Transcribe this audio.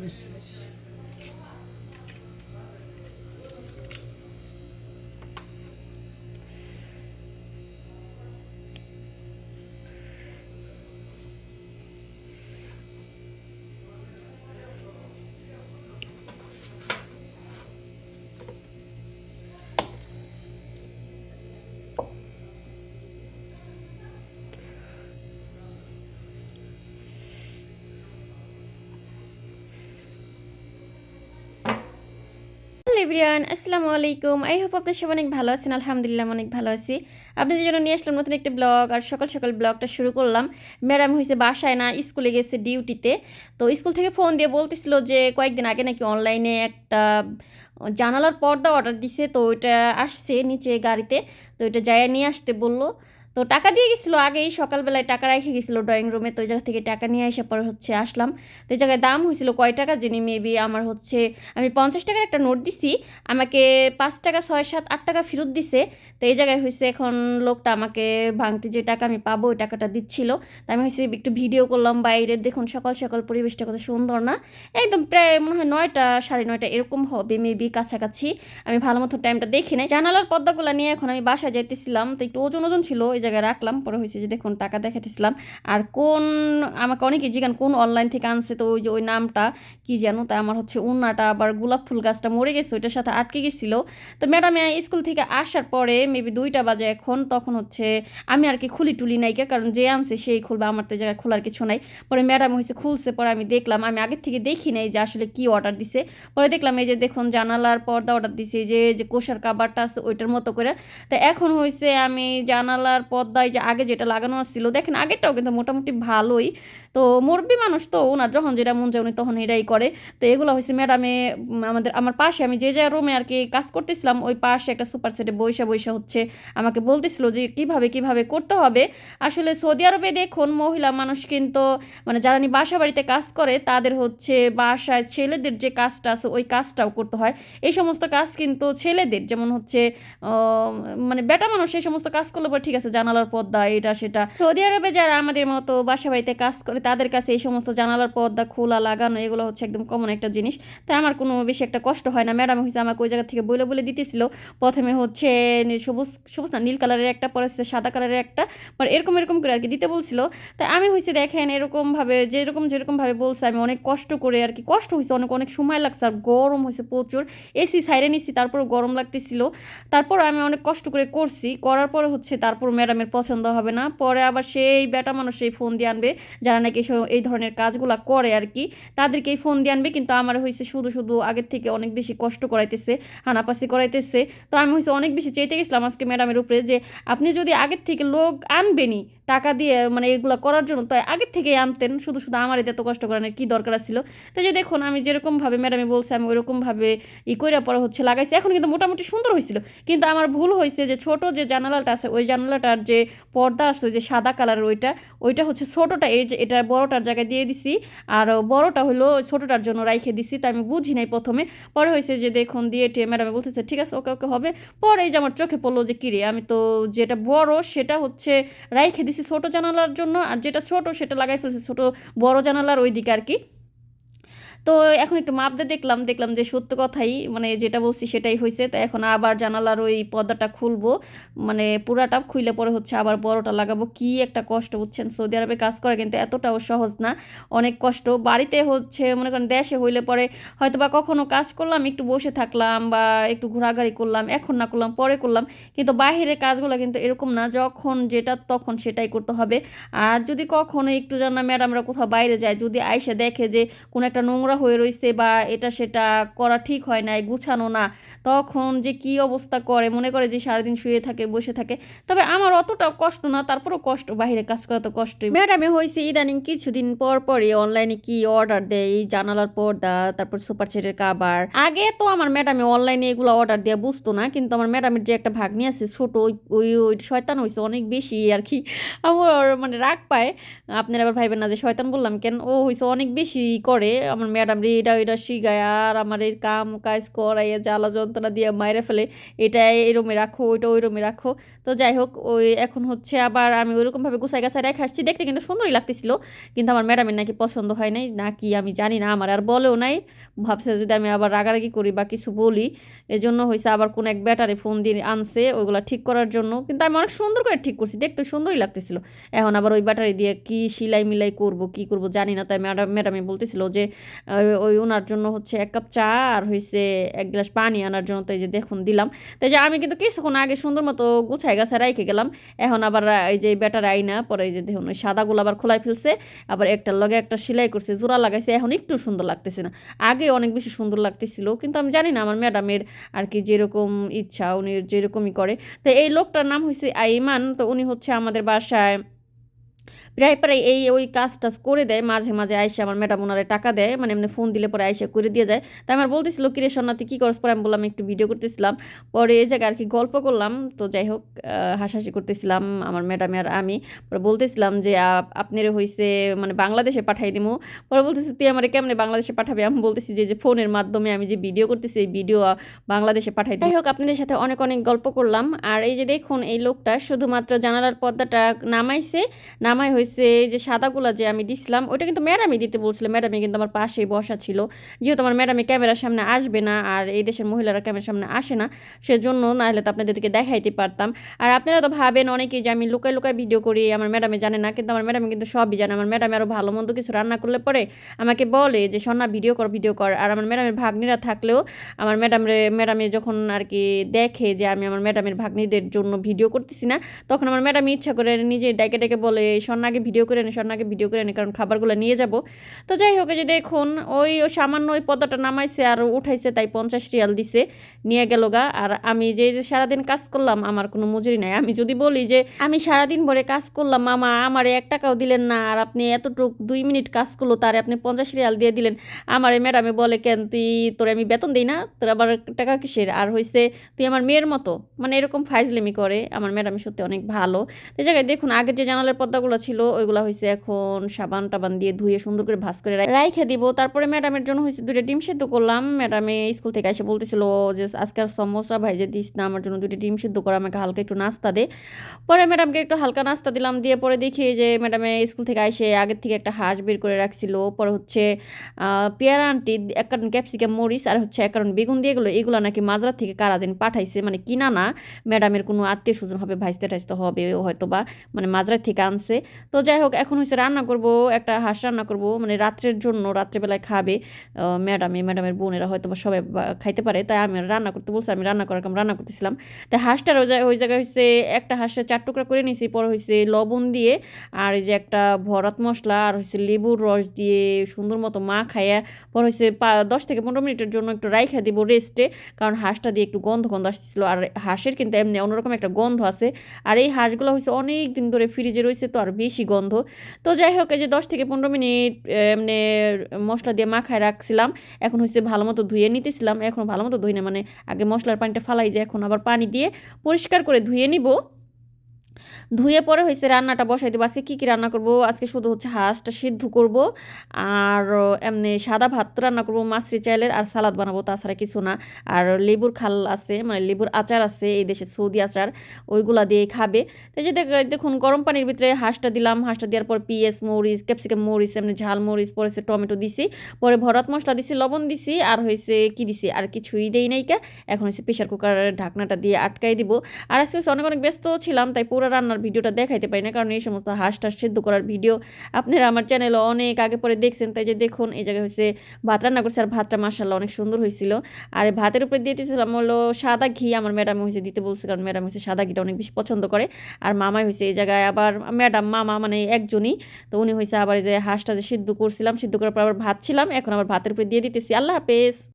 বেশি এভরিওয়ান, আসসালামু আলাইকুম। আই হোপ আপনার সব অনেক ভালো আছেন, আলহামদুলিল্লাহ অনেক ভালো আছি। আপনাদের জন্য নিয়ে আসলাম নতুন একটি ব্লগ, আর সকাল সকাল ব্লগটা শুরু করলাম। ম্যাডাম হয়েছে বাসায় না, স্কুলে গেছে ডিউটিতে। তো স্কুল থেকে ফোন দিয়ে বলতেছিল যে কয়েকদিন আগে নাকি অনলাইনে একটা জানালার পর্দা অর্ডার দিছে, তো ওইটা আসছে নিচে গাড়িতে। তো ওইটা যায় নিয়ে আসতে বলল। তো টাকা দিয়ে গেছিল, আগেই সকালবেলায় টাকা রেখে গেছিল ড্রয়িং রুমে তো ওই জায়গা থেকে টাকা নিয়ে আসা পরে হচ্ছে আসলাম। তো এই জায়গায় দাম হয়েছিল কয় টাকা? যিনি মেবি আমার হচ্ছে, আমি পঞ্চাশ টাকার একটা নোট দিছি, আমাকে পাঁচ টাকা, ছয়, সাত, আট টাকা ফেরত দিছে। তো এই জায়গায় হয়েছে এখন লোকটা আমাকে ভাঙতে যে টাকা আমি পাবো, ওই টাকাটা দিচ্ছিল। তো আমি হয়েছে একটু ভিডিও করলাম বাইরের দেখুন সকাল সকাল পরিবেশটা কত সুন্দর না? একদম প্রায় মনে হয় নয়টা, সাড়ে নয়টা এরকম হবে মেবি কাছাকাছি। আমি ভালো মতো টাইমটা দেখি নাই। জানালার পর্দাগুলো নিয়ে এখন আমি বাসায় যাইতেছিলাম, তো একটু ওজন ওজন ছিল ওই জায়গায় রাখলাম, পরে হয়েছে যে দেখুন টাকা দেখাতেছিলাম আর কোন, আমাকে অনেকে জিজ্ঞান কোন অনলাইন থেকে আনছে, তো ওই যে ওই নামটা কি জানো? তাই আমার হচ্ছে উন্নাটা, আবার গোলাপ ফুল গাছটা মরে গেছে, ওইটার সাথে আটকে গেছিল। তো ম্যাডাম স্কুল থেকে আসার পরে মেবি দুইটা বাজে এখন, তখন হচ্ছে আমি আর কি খুলি টুলি নাইকা কারণ যে আনছে সেই খুলবে, আমার তো জায়গায় খোলার কিছু নাই। পরে ম্যাডাম হয়েছে খুলছে, পরে আমি দেখলাম, আমি আগের থেকে দেখি নাই যে আসলে কি অর্ডার দিছে। পরে দেখলাম এই যে দেখুন জানালার পর্দা অর্ডার দিছে যে যে কোষার কাবারটা আছে, ওইটার মতো করে। তো এখন হয়েছে আমি জানালার পর্দায় যে আগে যেটা লাগানো ছিল দেখেন আগেরটাও কিন্তু মোটামুটি ভালোই। তো মুরব্বী মানুষ তো ওনার যখন যেটা মন যায় উনি তখন এটাই করে। তো এগুলো হয়েছে ম্যাডামে আমাদের, আমার পাশে আমি যে যে রুমে আর কি কাজ করতেছিলাম, ওই পাশে একটা সুপার সেটে বৈশা বৈশা হচ্ছে, আমাকে বলতেছিল যে কীভাবে কীভাবে করতে হবে। আসলে সৌদি আরবে দেখুন, মহিলা মানুষ কিন্তু মানে যারা বাসা বাড়িতে কাজ করে, তাদের হচ্ছে বাসায় ছেলেদের যে কাজটা আছে, ওই কাজটাও করতে হয়। এই সমস্ত কাজ কিন্তু ছেলেদের, যেমন হচ্ছে মানে বেটা মানুষ এই সমস্ত কাজ করলে পরে ঠিক আছে, জানালার পর্দা, এটা, সেটা। সৌদি আরবে যারা আমাদের মতো বাসা বাড়িতে কাজ করে তাদের কাছে এই সমস্ত জানালার পর্দা, খোলা, লাগানো, এগুলো হচ্ছে একদম কমন একটা জিনিস। তাই আমার কোনো বেশি একটা কষ্ট হয় না। ম্যাডাম হয়েছে আমাকে ওই জায়গা থেকে বলে বলে দিতেছিল। প্রথমে হচ্ছে সবুজ সবুজ না, নীল কালারের একটা, পরে সাদা কালারের একটা, পরে এরকম এরকম করে আর কি দিতে বলছিল। তাই আমি হয়েছে দেখেন এরকমভাবে, যেরকম যেরকমভাবে বলছে, আমি অনেক কষ্ট করে আর কি কষ্ট হয়েছে অনেক অনেক সময় লাগছে, আর গরম হয়েছে প্রচুর। এসি সাইরে নিছি তারপর গরম লাগতেছিল। তারপর আমি অনেক কষ্ট করে করছি। করার পরে হচ্ছে তারপর ম্যাডামের পছন্দ হবে না। পরে আবার সেই বেটা মানুষ সেই ফোন দিয়ে আনবে, যারা নাকি এসব- এই ধরনের কাজগুলো করে আর কি তাদেরকেই ফোন দিয়ে আনবে, কিন্তু আমার হয়েছে শুধু শুধু আগের থেকে অনেক বেশি কষ্ট করাইতেছে হানাপাসি করাইতেছে। তো আমি হয়েছে অনেক বেশি চেয়েতে গেছিলাম আজকে ম্যাডামের উপরে যে, আপনি যদি আগের থেকে লোক আনবেনই টাকা দিয়ে মানে এগুলো করার জন্য তো আগের থেকেই আনতেন, শুধু শুধু আমার এতে এত কষ্ট করানোর কী দরকার ছিল তো যে দেখুন, আমি যেরকমভাবে ম্যাডামে বলছে, আমি ওইরকমভাবে ই করে পরে হচ্ছে লাগাইছি। এখন কিন্তু মোটামুটি সুন্দর হয়েছিল কিন্তু আমার ভুল হয়েছে যে ছোট যে জানালাটা আছে, ওই জানালাটার যে পর্দা আছে, ওই যে সাদা কালারের ওইটা ওইটা হচ্ছে ছোটোটা, এই যে এটা বড়টার জায়গায় দিয়ে দিছি। আর বড়টা হলো ছোটোটার জন্য রাইখে দিছি, তো আমি বুঝি নাই প্রথমে। পরে হয়েছে যে দেখুন, দিয়ে টিয়ে ম্যাডামে বলতেছে, ঠিক আছে, ওকে ওকে, হবে। পরে এই যে আমার চোখে পড়ল যে, কিরে, আমি তো যেটা বড়, সেটা হচ্ছে রাইখে দিছি ছোট জানালার জন্য, আর যেটা ছোট সেটা লাগাই ফেলছি, ছোট বড় জানালার ওই দিকে আর কি। তো এখন একটু মাপ দিয়ে দেখলাম দেখলাম যে সত্য কথাই মানে যেটা বলছি সেটাই হয়েছে তো এখন আবার জানালার ওই পর্দাটা খুলবো মানে পুরাটা খুইলে পরে হচ্ছে আবার বড়টা লাগাবো। কি একটা কষ্ট, বুঝছেন? সৌদি আরবে কাজ করা কিন্তু এতটাও সহজ না, অনেক কষ্ট। বাড়িতে হচ্ছে, মনে করেন দেশে হইলে পরে হয়তো বা কখনো কাজ করলাম, একটু বসে থাকলাম বা একটু ঘোরাঘুরি করলাম, এখন না করলাম, পরে করলাম, কিন্তু বাইরের কাজগুলো কিন্তু এরকম না, যখন যেটা তখন সেটাই করতে হবে। আর যদি কখনো একটু যেন ম্যাডামরা কোথাও বাইরে যায়, যদি আইসে দেখে যে কোনো একটা নোংরা হয়ে রয়েছে বা এটা সেটা করা ঠিক হয় নাই, গুছানো না, তখন যে কি অবস্থা করে, মনে করে যে সারাদিন শুয়ে থাকে, বসে থাকে। তবে আমার অতটাও কষ্ট না, তারপরও কষ্ট, বাইরে কাজ করা তো কষ্টই। ম্যাডামে হয়েছে ইদানিং কিছুদিন পর পরই অনলাইনে কি অর্ডার দেয়, এই জানালার পর্দা, তারপর সুপার সেটের কাবার। আগে তো আমার ম্যাডামে অনলাইনে এগুলো অর্ডার দেওয়া বুঝতো না, কিন্তু আমার ম্যাডামের যে একটা ভাগ্নি আছে, ছোট, ওই ওই শয়তান হয়েছে অনেক বেশি আর কি। আমার মানে রাগ পায়। আপনারা আবার ভাইবেন না যে শয়তান বললাম কেন? ও হয়েছে অনেক বেশি করে, আমার ম্যাডাম, রে এটা এটা শিখায়। আর আমার এই কাম, কাজ করাইয়া জ্বালা যন্ত্রণা দিয়ে মাইরে ফেলে। এটা এরমে রাখো ওইটা ওই রুমে রাখো। তো যাই হোক ওই এখন হচ্ছে আবার আমি ওইরকমভাবে গুছাই গাছায় রেখে আসছি। দেখতে কিন্তু সুন্দরই লাগতেছিল, কিন্তু আমার ম্যাডামের নাকি পছন্দ হয় নাই। নাকি আমি জানি না, আমার আর বলেও নাই। ভাবছে যদি আমি আবার রাগারাগি করি বা কিছু বলি, এজন্য হয়েছে আবার কোন এক ব্যাটারি ফোন দিয়ে আনছে ওইগুলা ঠিক করার জন্য। কিন্তু আমি অনেক সুন্দর করে ঠিক করছি, দেখতে সুন্দরই লাগতেছিল। এখন আবার ওই ব্যাটারি দিয়ে কি সিলাই মিলাই করব, কি করব জানি না। তাই ম্যাডাম ম্যাডামে বলতেছিল যে, ওই ওনার জন্য হচ্ছে এক কাপ চা আর হয়েছে এক গ্লাস পানি আনার জন্য। তাই যে দেখুন দিলাম। তাই যে আমি কিন্তু কিছুক্ষণ আগে সুন্দর মতো গুছাই গাছা রাইখে গেলাম। এখন আবার এই যে ব্যাটারি আইনা, পরে এই যে দেখুন, ওই সাদাগুলো আবার খোলাই ফেলছে। আবার একটার লগে একটা সেলাই করছে, জোড়া লাগাইছে, এখন একটু সুন্দর লাগতেছে না। আগে অনেক বেশি সুন্দর লাগতেছিল, কিন্তু আমি জানি না, আমার ম্যাডামের আর কি যেরকম ইচ্ছা, উনি যেরকমই করে। তো এই লোকটার নাম হয়েছে আইমান, তো উনি হচ্ছে আমাদের বাসায় প্রায় প্রায় এই, ওই কাজ টাজ করে দেয়, মাঝে মাঝে আইসে আমার ম্যাডাম ওনারে টাকা দেয় মানে এমনি ফোন দিলে পরে আইসে করে দিয়ে যায়। তাই আমার বলতেছিল, কিরে সোনাতি কী করস? পরে আমি বললাম, একটু ভিডিও করতেছিলাম। পরে এই জায়গায় আর কি গল্প করলাম, তো যাই হোক হাসাহাসি করতেছিলাম আমার ম্যাডামে আর আমি। পরে বলতেছিলাম যে আপনার হয়েছে মানে বাংলাদেশে পাঠাই দিমু। পরে বলতেছি, তুই আমার কেমনে বাংলাদেশে পাঠাবে? আমি বলতেছি যে যে ফোনের মাধ্যমে আমি যে ভিডিও করতেছি, এই ভিডিও বাংলাদেশে পাঠাই। যাই হোক, আপনাদের সাথে অনেক অনেক গল্প করলাম। আর এই যে দেখুন, এই লোকটা শুধুমাত্র জানালার পর্দাটা নামাইছে, নামাই হয়েছে যে সাদা সাদাগুলা যে আমি দিছিলাম, ওইটা কিন্তু ম্যাডামই দিতে বলছিল। ম্যাডামই কিন্তু আমার পাশেই বসা ছিল। যেহেতু আমার ম্যাডামই ক্যামেরার সামনে আসবে না আর এই দেশের মহিলারা ক্যামেরার সামনে আসে না, সেজন্য না হলে তো আপনাদেরকে দেখাইতে পারতাম। আর আপনারা তো ভাবেন অনেকেই যে আমি লুকাই লুকাই ভিডিও করি, আমার ম্যাডামে জানে না, কিন্তু আমার ম্যাডামে কিন্তু সবই জানে। আমার ম্যাডামে আরও ভালো মন্দ কিছু রান্না করলে পরে আমাকে বলে যে, সন্না, ভিডিও কর ভিডিও কর। আর আমার ম্যাডামের ভাগ্নিরা থাকলেও আমার ম্যাডামরে ম্যাডামে যখন আর কি দেখে যে আমি আমার ম্যাডামের ভাগ্নিদের জন্য ভিডিও করতেছি না, তখন আমার ম্যাডাম ইচ্ছা করে নিজে ডেকে ডেকে বলে স্বর্ণাকে ভিডিও করে নে স্বর্ণাকে ভিডিও করে নে, কারণ খাবারগুলো নিয়ে যাব। তো যাই হোক যে দেখুন, ওই সামান্য ওই পদাটা নামাইছে আর উঠাইছে, তাই পঞ্চাশ রিয়াল দিছে, নিয়ে গেল গা। আর আমি যে যে সারাদিন কাজ করলাম, আমার কোনো মজুরি নাই। আমি যদি বলি যে, আমি সারাদিন ভরে কাজ করলাম, মামা, আমার এক টাকাও দিলেন না, আর আপনি এতটুক দুই মিনিট কাজ করল, তারে আপনি পঞ্চাশ রিয়াল দিয়ে দিলেন। আমার এই ম্যাডামে বলে, কেন তুই, তোর আমি বেতন দিই না? তোর আবার টাকা কিসের? আর হয়েছে তুই আমার মেয়ের মতো? মানে এরকম ফাইজলেমি করে। আমার ম্যাডাম সত্যি অনেক ভালো। এই জায়গায় দেখুন, আগের যে জানালার পর্দাগুলো ছিল ওইগুলো হয়েছে এখন সাবান টাবান দিয়ে ধুয়ে সুন্দর করে ভাস করে রাইখে দিব। তারপরে ম্যাডামের জন্য হয়েছে দুটো ডিম সেদ্ধ করলাম। ম্যাডামে স্কুল থেকে এসে বলতেছিল, যে আজকাল সমোসা ভাইজে দিস না, আমার জন্য দুটো ডিম সেদ্ধ করে, আমাকে হালকা একটু নাস্তা দে। পরে ম্যাডামকে একটু হালকা নাস্তা দিলাম। দিয়ে পরে দেখি যে ম্যাডামে স্কুল থেকে এসে আগের থেকে একটা হাঁস বের করে রাখছিল। পরে হচ্ছে পেয়ারা আন্টি, এক কারণ ক্যাপসিকাম, মরিচ আর হচ্ছে এক কারণ বেগুন দিয়ে গেলো। এগুলো নাকি মাদ্রাজ থেকে কারা যেন পাঠাইছে? মানে কিনা না। ম্যাডামের কোনো আত্মীয় স্বজন হবে ভাইস্তে টাইস্তে হবে হয়তো বা মানে মাদ্রাজ থেকে আনছে। তো যাই হোক এখন হচ্ছে রান্না করব, একটা হাঁস রান্না করব। মানে রাত্রের জন্য রাত্রেবেলায় খাবে ম্যাডামে ম্যাডামের বোনেরা হয়তো বা সবাই খাইতে পারে, তাই আমি রান্না করতে বলছি, আমি রান্না করার রান্না করতেছিলাম। তাই হাঁসটার ওই জায়গায় হচ্ছে একটা হাঁসটা চার টুকরা করে নিয়েছি পরে হয়েছে লবণ দিয়ে, আর এই যে একটা ভরাত মশলা, আর হচ্ছে লেবুর রস দিয়ে সুন্দর মতো মা খাইয়া, পর হচ্ছে দশ থেকে পনেরো মিনিটের জন্য একটু রাইখা দিব রেস্টে, কারণ হাঁসটা দিয়ে একটু গন্ধ গন্ধ আসতেছিল, আর হাঁসের কিন্তু এমনি অন্যরকম একটা গন্ধ আছে। আর এই হাঁসগুলো হচ্ছে অনেক দিন ধরে ফ্রিজে রয়েছে তো, আর বেশি গন্ধ। তো যাই হোক যে দশ থেকে পনেরো মিনিট এমনি মশলা দিয়ে মাখায় রাখছিলাম। এখন হচ্ছে ভালো মতো ধুয়ে নিতেছিলাম। এখন ভালো মতো ধুই না মানে আগে মশলার পানিটা ফালাই যায় এখন আবার পানি দিয়ে পরিষ্কার করে ধুয়ে নিব। ধুয়ে পরে হয়েছে রান্নাটা বসাই দেবো। আজকে কী কী রান্না করব? আজকে শুধু হচ্ছে হাঁসটা সিদ্ধ করব আর এমনি সাদা ভাত রান্না করব, মাছরি চাইলের আর সালাদ বানাবো, তাছাড়া কিছু না। আর লেবুর খাল আছে মানে লেবুর আচার আছে, এই দেশে সৌদি আচার, ওইগুলা দিয়ে খাবে। তো এই যে দেখ- দেখুন, গরম পানির ভিতরে হাঁসটা দিলাম, হাঁসটা দেওয়ার পর পিঁয়াজ, মরিচ, ক্যাপসিকাম, মরিচ, এমনি ঝাল মরিচ, পরে হচ্ছে টমেটো দিছি, পরে ভরত মশলা দিছি, লবণ দিছি, আর হয়েছে কি দিছি, আর কিছুই দেই নাই কা। এখন হচ্ছে প্রেশার কুকারের ঢাকনাটা দিয়ে আটকাই দিব। আর আজকে অনেক অনেক ব্যস্ত ছিলাম, তাই পুরো রান্নার ভিডিওটা দেখাইতে পারি না, কারণ এই সমস্ত হাঁস টাস সেদ্ধ করার ভিডিও আপনারা আমার চ্যানেলে অনেক আগে পরে দেখছেন, তাই যে দেখুন, এই জায়গায় হচ্ছে ভাত রান্না করছে আর ভাতটা মাসাল্লাহ অনেক সুন্দর হয়েছিল আর ভাতের উপরে দিয়ে দিয়েছিলাম হলো সাদা ঘি, আমার ম্যাডাম হয়েছে দিতে বলছে, কারণ ম্যাডাম হচ্ছে সাদা ঘিটা অনেক বেশি পছন্দ করে। আর মামাই হয়েছে এই জায়গায় আবার ম্যাডাম মামা মানে একজনই, তো উনি হয়েছে আবার যে হাঁসটা যে সিদ্ধ করছিলাম, সিদ্ধ করার পর আবার ভাত ছিলাম, এখন আবার ভাতের উপরে দিয়ে দিতেছি। আল্লাহ হাফেজ!